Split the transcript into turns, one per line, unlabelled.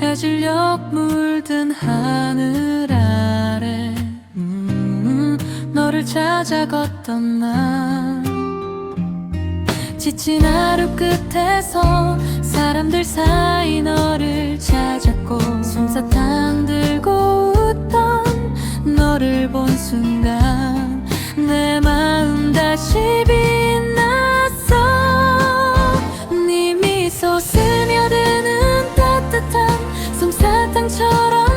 해질녘 물든 하늘 아래 음, 너를 찾아 걷던 나 지친 하루 끝에서 사람들 사이 너를 찾았고 솜사탕 들고 웃던 너를 본 순간 내 마음 다시 솜사탕처럼